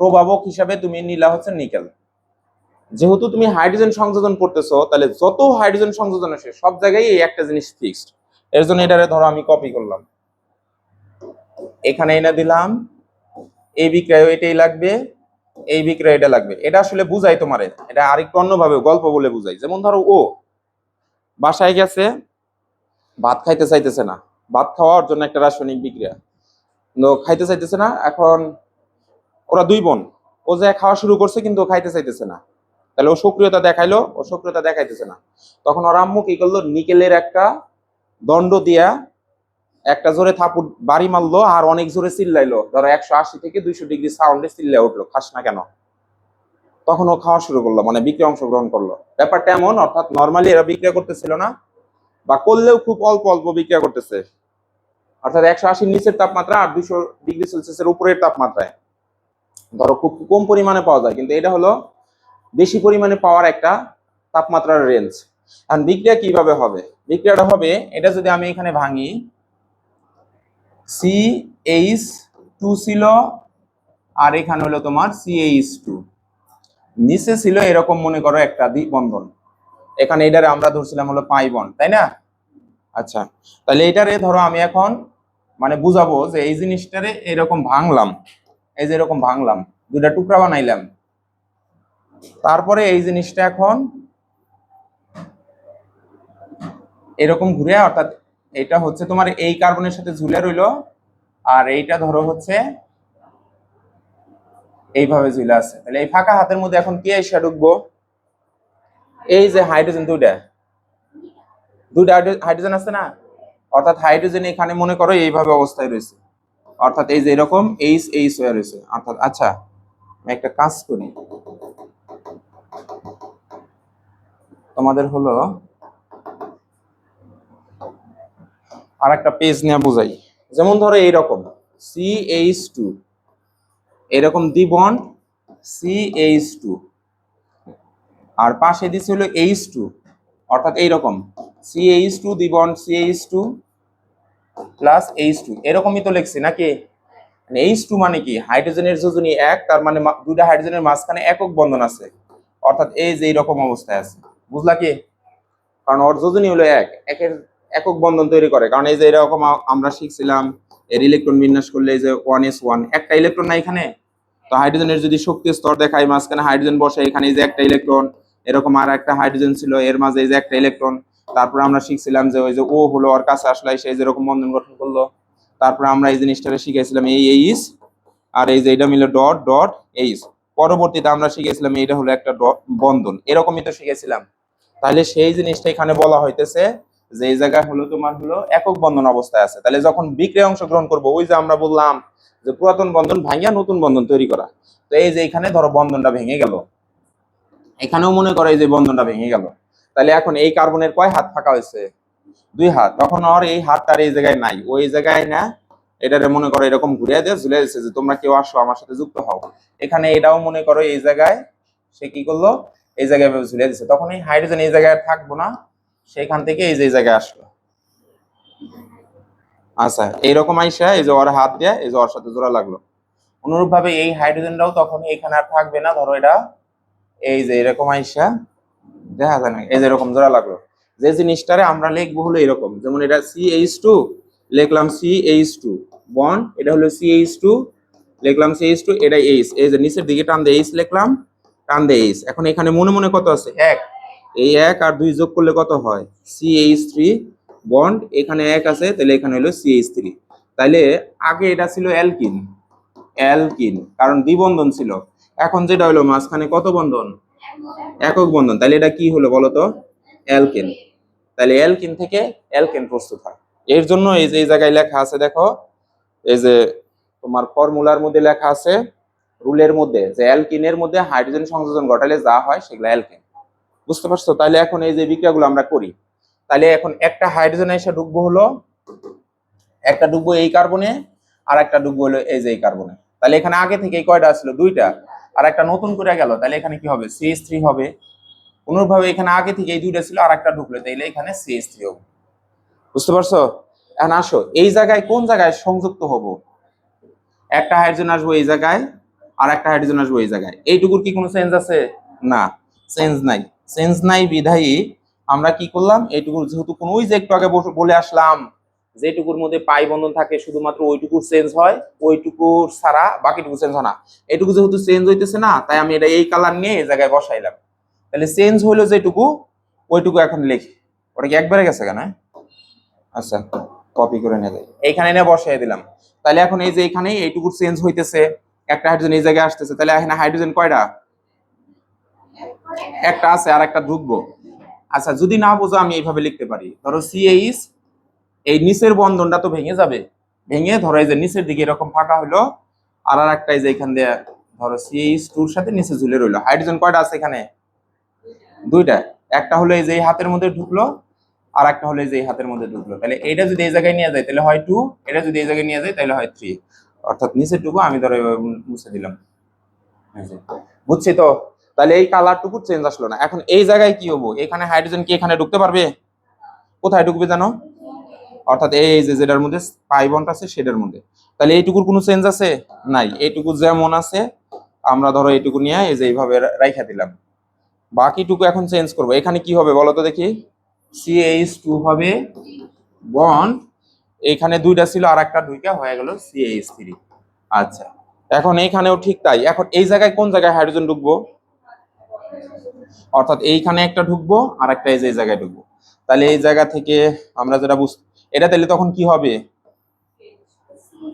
প্রভাবক হিসাবে তুমি নিলা হচ্ছে নিকেল। যেহেতু তুমি হাইড্রোজেন সংযোজন করতেছো, তাহলে যত হাইড্রোজেন সংযোজন আসে সব জায়গায় এই একটা জিনিস ফিক্সড এর জন্য এটারে ধরো আমি কপি করলাম। এখানে এনে দিলাম, এই বিক্রয় এটাই লাগবে, এই বিক্রয় এটা লাগবে। এটা আসলে বুঝাই তোমারে, এটা আরেকটু অন্যভাবে গল্প বলে বুঝাই। যেমন ধরো ও বাসায় গেছে, ভাত খাইতে চাইতেছে না। ভাত খাওয়ার জন্য একটা রাসায়নিক বিক্রিয়া। খাইতে চাইতেছে না, এখন ওরা দুই বোন। ও যে খাওয়া শুরু করছে কিন্তু খাইতে চাইতেছে না। তাহলে ও সক্রিয়তা দেখাইলো, ও সক্রিয়তা দেখাইতেছে না। তখন ওর আম্মু কি করল? নিকেলের একটা দণ্ড দিয়া একটা জোরে থাপুর বাড়ি মারলো আর অনেক জোরে চিল্লাইলো। ধরো একশো আশি থেকে দুইশো ডিগ্রি সাউন্ডে চিল্লাই উঠল, খাস না কেন? তখন ও খাওয়া শুরু করল মানে বিক্রি অংশগ্রহণ করল। ব্যাপারটা এমন, অর্থাৎ নর্মালি এরা বিক্রিয়া করতেছিল না, বা করলেও খুব অল্প অল্প বিক্রিয়া করতেছে। অর্থাৎ একশো আশির নিচের তাপমাত্রা আর দুইশো ডিগ্রি সেলসিয়াসের উপরের তাপমাত্রায়। ধরো খুব কম পরিমাণে পাওয়া যায়, কিন্তু এটা হলো বেশি পরিমাণে পাওয়ার একটা তাপমাত্রার রেঞ্জ এখন বিক্রিয়া কীভাবে হবে? বিক্রিয়াটা হবে, এটা যদি আমি এখানে ভাঙি সি এইচ টু ছিল আর এখানে হলো তোমার সি এইচ টু নিচে ছিল এরকম মনে করো একটা দ্বিবন্ধন। এখানে এটারে আমরা ধরছিলাম হলো পাই বন, তাই না? আচ্ছা তাহলে এটারে ধরো আমি এখন মানে বুঝাবো যে এই জিনিসটারে এরকম ভাঙলাম। এই যে এরকম ভাঙলাম দুটা টুকরা বানাইলাম। তারপরে এই জিনিসটা এখন এরকম ঘুরে, অর্থাৎ এটা হচ্ছে তোমার এই কার্বনের সাথে ঝুলে রইল, আর এইটা ধরো হচ্ছে এইভাবে ঝুলে আছে। তাহলে এই ফাঁকা হাতের মধ্যে এখন কি এসে ঢুকবো? এই যে হাইড্রোজেন দুইটা। দুইটা হাইড্রোজেন আছে না? অর্থাৎ হাইড্রোজেন এখানে মনে করো এইভাবে অবস্থায় রয়েছে। অর্থাৎ এই যে এরকম এইচ এইচ হয়ে রয়েছে অর্থাৎ আচ্ছা আমি একটা কাজ করি। তোমাদের হলো আর একটা পেজ নিয়ে বুঝাই। যেমন ধরো এইরকম সি এইচ টু এরকম দ্বিবন্ড সি এইচ টু আর পাশে দিচ্ছে হলো এইচ টু অর্থাৎ এইরকম C H two দ্বিবন্ড C H two plus H two এরকমই তো লিখছি নাকি? এইচ টু মানে কি? হাইড্রোজেনের যোজনী এক, তার মানে দুইটা হাইড্রোজেনের মাঝখানে একক বন্ধন আছে। অর্থাৎ এই যে এইরকম অবস্থায় আছে। বুঝলা কি? কারণ ওর যোজনী হলো এক, একের একক বন্ধন তৈরি করে। কারণ এই যে এরকম আমরা শিখছিলাম, এর ইলেকট্রন বিন্যাস করলে এই যে ওয়ান এস ওয়ান একটা ইলেকট্রন না এখানে? তো হাইড্রোজেনের যদি শক্তির স্তর দেখায়, মাঝখানে হাইড্রোজেন বসে, এখানে এই যে একটা ইলেকট্রন এরকম আর একটা হাইড্রোজেন ছিল, এর মাঝে এই যে একটা ইলেকট্রন তারপর আমরা শিখছিলাম যে ওই যে ও হলো ওর কাছে আসলে সে যেরকম বন্ধন গঠন করল। তারপর আমরা এই জিনিসটাকে শিখেছিলাম এই এইস আর এই যে এটা মিলে ডট ডট এইস পরবর্তীতে আমরা শিখেছিলাম এটা হলো একটা বন্ধন। এরকমই তো শিখেছিলাম তাহলে সেই জিনিসটা এখানে বলা হইতেছে যে এই জায়গায় হলো তোমার হলো একক বন্ধন অবস্থায় আছে। তাহলে যখন বিক্রিয়া অংশগ্রহণ করব, ওই যে আমরা বললাম যে পুরাতন বন্ধন ভাঙিয়া নতুন বন্ধন তৈরি করা। তো এই যে এখানে ধরো বন্ধনটা ভেঙে গেল। এখানেও মনে করো এই যে বন্ধনটা ভেঙে গেল। তাহলে এখন এই কার্বনের কয় হাত ফাঁকা হয়েছে? দুই হাত। তখন আর এই হাতটার এই জায়গায় নাই। ওই জায়গায় না এটারে মনে করো এরকম ঘুরে দিয়ে ঝুলে দিচ্ছে যে তোমরা কেউ আসো আমার সাথে যুক্ত হও। এখানে এটাও মনে করো এই জায়গায় সে কি করল? এই জায়গায় ঝুলে দিচ্ছে তখন এই হাইড্রোজেন এই জায়গায় থাকব না। সেখান থেকে এই যে এই জায়গায় আসলো। আচ্ছা এইরকম আইসা এই যে ওর হাত দিয়ে এই যে ওর সাথে জোড়া লাগল। অনুরূপ ভাবে এই হাইড্রোজেনটাও তখন এখানে আর থাকবে না। ধরো এটা। এই যে এরকম আইসা। দেখা যায় না, এই যে এরকম জোড়া লাগল। যে জিনিসটারে আমরা লিখব হলো এরকম, যেমন এটা সি এইচ টু লিখলাম সি এইচ টু বন, এটা হলো সি এইচ টু লিখলাম সি এইচ টু এটা এইচ এই যে নিচের দিকে টান দিয়ে এইচ লিখলাম, টান দিয়ে এইচ এখন এখানে মনে মনে কত আছে? এক। এই এক আর দুই যোগ করলে কত হয়? সি এইচ থ্রি বন্ড এখানে এক আছে, তাহলে এখানে হলো সি এইচ থ্রি তাইলে আগে এটা ছিল অ্যালকিন অ্যালকিন, কারণ দ্বিবন্ধন ছিল। এখন যেটা হলো মাঝখানে কত বন্ধন? একক বন্ধন। তাহলে এটা কি হলো বলতো? অ্যালকেন। তাহলে অ্যালকিন থেকে অ্যালকেন প্রস্তুত হয়। এর জন্য এই যে এই জায়গায় লেখা আছে দেখো, এই যে তোমার ফর্মুলার মধ্যে লেখা আছে, রুলের মধ্যে, যে অ্যালকিনের মধ্যে হাইড্রোজেন সংযোজন ঘটালে যা হয় সেগুলো অ্যালকেন। বুঝতে পারছ? তাহলে এখন এই যে বিক্রিয়াগুলো আমরা করি। তাহলে এখন একটা হাইড্রোজেন এসে ঢুকবো হলো, একটা ডুববো এই কার্বনে আর একটা ডুববো হলো এই যে এই কার্বনে। তাহলে এখানে আগে থেকে কয়টা আসলো দুইটা। আর একটা নতুন করে গেল, তাহলে এখানে কি হবে? সিএস থ্রি হবে। অনুরূপভাবে এখানে আগে থেকে এই দুইটা ছিল আর একটা ঢুকলো, তাইলে এখানে সিএস থ্রি হবে। বুঝতে পারছ? এখন আসো, এই জায়গায় কোন জায়গায় সংযুক্ত হব? একটা হাইড্রোজেন আসব এই জায়গায়, আর একটা হাইড্রোজেন আসবে এই জায়গায়। এইটুকুর কি কোনো চেঞ্জ আছে? না চেঞ্জ নাই। চেঞ্জ নাই বিধায়ী। আমরা কি করলাম? এইটুকুর যেহেতু কোনো, ওই যে একটু আগে বলে আসলাম যেটুকুর মধ্যে পাই বন্ধন থাকে, শুধুমাত্র ওইটুকুর চেঞ্জ হয়, ওইটুকুর ছাড়া বাকিটুকু চেঞ্জ হয় না। এটুকু যেহেতু চেঞ্জ হইতেছে না, তাই আমি এটা এই কালার নিয়ে এই জায়গায় বসাইলাম। তাহলে চেঞ্জ হইল যেটুকু, ওইটুকু এখন লিখি। ওটা কি একবারে গেছে কেন হ্যাঁ? আচ্ছা কপি করে নিয়ে যাই। এইখানে এনে বসাই দিলাম। তাহলে এখন এই যে এখানে এইটুকু চেঞ্জ হইতেছে, একটা হাইড্রোজেন এই জায়গায় আসতেছে, তাহলে এখানে হাইড্রোজেন কয়টা? একটা আছে আর একটা ঢুকবো। আচ্ছা যদি না বোঝো, আমি এইভাবে লিখতে পারি। ধরো সিএইচ এই নিচের বন্ধনটা তো ভেঙে যাবে। ভেঙে ধরো এই যে নিচের দিকে এরকম ফাঁকা হলো আর আর একটা এই যে এখান দিয়ে ধরো সিএইচ টুর সাথে নিচে ঝুলে রইল। হাইড্রোজেন কয়টা আছে এখানে? দুইটা। একটা হলো এই যে এই হাতের মধ্যে ঢুকলো, আর একটা হলো এই যে এই হাতের মধ্যে ঢুকলো। তাহলে এটা যদি এই জায়গায় নিয়ে যায়, তাহলে হয় টু এটা যদি এই জায়গায় নিয়ে যায়, তাহলে হয় থ্রি অর্থাৎ নিচের টুকু আমি ধরো মুছে দিলাম। বুঝছি তো? তাহলে এই কালারটুকু চেঞ্জ আসলো না। এখন এই জায়গায় কি হব? এখানে হাইড্রোজেন কি এখানে ঢুকতে পারবে? কোথায় ঢুকবে জানো? অর্থাৎ এই যে যেটার মধ্যে পাই বন্ড আছে সেটার মধ্যে। তাহলে এইটুকুর কোনো চেঞ্জ আছে? নাই। এইটুকু যেমন আছে, আমরা ধরো এইটুকু নিয়ে এই যে এইভাবে রাইখা দিলাম। বাকিটুকু এখন চেঞ্জ করব। এখানে কি হবে বলো তো দেখি? সিএইচ টু হবে বন্ড এখানে দুইটা ছিল আর একটা দুইটা হয়ে গেল সিএইচ থ্রি আচ্ছা। এখন এইখানেও ঠিক তাই। এখন এই জায়গায় কোন জায়গায় হাইড্রোজেন ঢুকবো? অর্থাৎ এইখানে একটা ঢুকবো আর একটা এই যে এই জায়গায় ঢুকবো। তাহলে এই জায়গা থেকে আমরা যেটা বুঝ এটা তাহলে তখন কি হবে?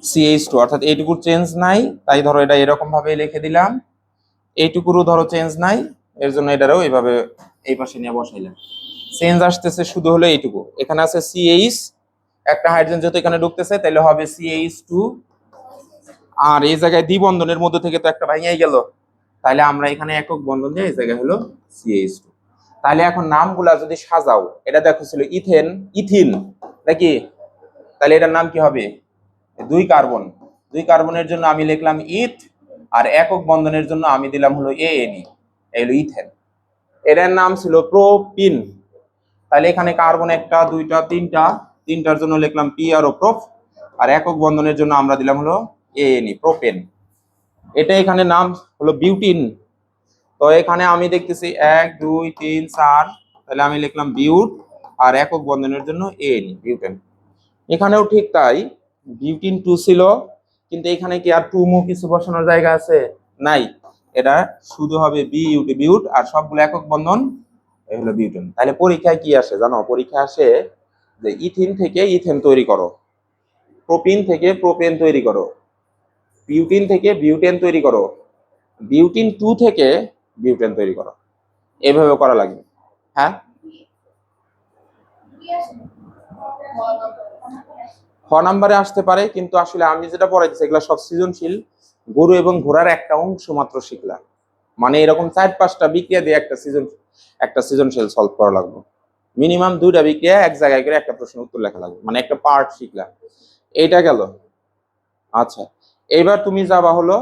সিএইচ টু অর্থাৎ এইটুকুর চেঞ্জ নাই, তাই ধরো এটা এরকম ভাবে লিখে দিলাম। এইটুকুরও ধরো চেঞ্জ নাই, এর জন্য এটারও এইভাবে এই পাশে নিয়ে বসাইলাম। চেঞ্জ আসতেছে, শুধু হলো এইটুকু। এখানে আছে সিএইচ একটা হাইড্রোজেন যেহেতু এখানে ঢুকতেছে, তাহলে হবে সিএইচ টু আর এই জায়গায় দ্বিবন্ধনের মধ্যে থেকে তো একটা ভাঙিয়ে গেল। তাহলে আমরা এখানে একক বন্ধন দিয়ে এই জায়গায় হলো সিএইচ টু তাহলে এখন নামগুলা যদি সাজাও, এটা দেখো ছিল ইথেন, ইথিন। নাকি? তাহলে এটার নাম কি হবে? দুই কার্বন। দুই কার্বনের জন্য আমি লিখলাম ইথ, আর একক বন্ধনের জন্য আমি দিলাম হলো এ এনই এই হলো ইথেন। এটার নাম ছিল প্রোপিন। তাহলে এখানে কার্বন একটা, দুইটা, তিনটা। তিনটার জন্য লিখলাম পি আর ও প্রোপ আর একক বন্ধনের জন্য আমরা দিলাম হলো এ এনই প্রোপেন। এটা এখানে নাম হলো বিউটিন। তো এখানে আমি দেখতেছি এক, দুই, তিন, চার। তাহলে আমি লিখলাম বিউট। আর একক বন্ধনের জন্য এ এনই বিউটেন এখানেও ঠিক তাই বিউটিন টু ছিল, কিন্তু এখানে কি আর টু মু কিছু বসানোর জায়গা আছে? নাই। এটা শুধু হবে বিউটি বিউট আর সবগুলো একক বন্ধন এই হলো বিউটেন তাহলে পরীক্ষায় কি আসে জানো? পরীক্ষা আসে যে ইথিন থেকে ইথেন তৈরি করো। প্রোপিন থেকে প্রোপেন তৈরি করো। বিউটিন থেকে বিউটেন তৈরি করো। বিউটিন টু থেকে বিউটেন তৈরি করো। এভাবে করা লাগবে। হ্যাঁ? খ নাম্বারে আসতে পারে, কিন্তু আসলে আমি যেটা পড়াইতেছি এগুলো সব সৃজনশীল। গরু এবং ঘোড়ার একটা অংশ মাত্র শিখলাম মানে এরকম চার পাঁচটা বিক্রিয়া দিয়ে একটা একটা সলভ করা লাগবে। মিনিমাম দুইটা বিক্রিয়া এক জায়গায় করে একটা প্রশ্ন উত্তর লেখা লাগবে। মানে একটা পার্ট শিখলাম এইটা গেল। আচ্ছা এইবার তুমি যাবা হলো,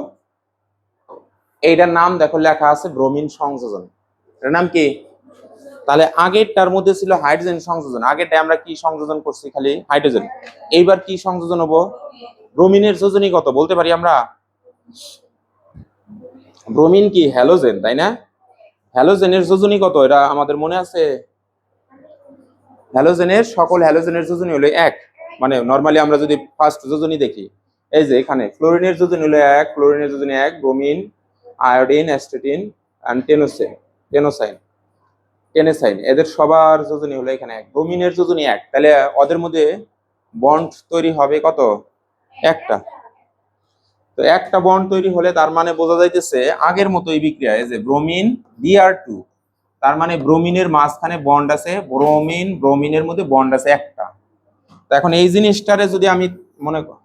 এইটার নাম দেখো লেখা আছে ব্রোমিন সংযোজন। এটার নাম কি? তাহলে আগেরটার মধ্যে ছিল হাইড্রোজেন সংযোজন। আগেরটা আমরা কি সংযোজন করছি খালি? হাইড্রোজেন। এইবার কি সংযোজন হব? ব্রোমিনের যোজনী কত? বলতে পারি আমরা? ব্রোমিন কি হ্যালোজেন, তাই না? হ্যালোজেনের যোজনী কত? এটা আমাদের মনে আছে? হ্যালোজেনের সকল হ্যালোজেনের যোজনী হলো এক। মানে নর্মালি আমরা যদি ফার্স্ট যোজনী দেখি, এই যে এখানে, ফ্লোরিনের যোজনী হলো এক ক্লোরিনের যোজনী এক, bromine, iodine, astatine and tennessine tennessine tennessine এদের সবার যোজনী হলো এখানে এক ব্রোমিনের যোজনী এক। তাহলে ওদের মধ্যে বন্ড তৈরি হবে কত? একটা। তো একটা বন্ড তৈরি হলে তার মানে বোঝা যাইতেছে আগের মতো এই বিক্রিয়া। এই যে ব্রোমিন বিআর টু তার মানে ব্রোমিনের মাঝখানে বন্ড আছে ব্রোমিন ব্রোমিনের মধ্যে বন্ড আছে একটা। তো এখন এই জিনিসটারে যদি আমি মনে কর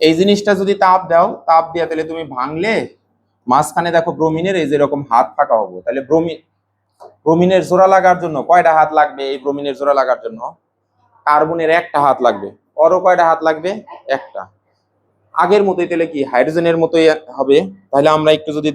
এই জিনিসটা যদি তাপ দাও, তাপ দিয়া তাহলে তুমি ভাঙলে মাঝখানে দেখো ব্রোমিনের এই যেরকম হাত ফাঁকা হব, তাহলে ব্রোমিন ব্রোমিনের জোড়া লাগার জন্য কয়টা হাত লাগবে এই ব্রোমিনের জোড়া লাগার জন্য? কার্বনের একটা হাত লাগবে। অরও কয়টা হাত লাগবে? একটা। আগের মতোই তাহলে কি? হাইড্রোজেনের মতোই হবে। তাহলে আমরা একটু যদি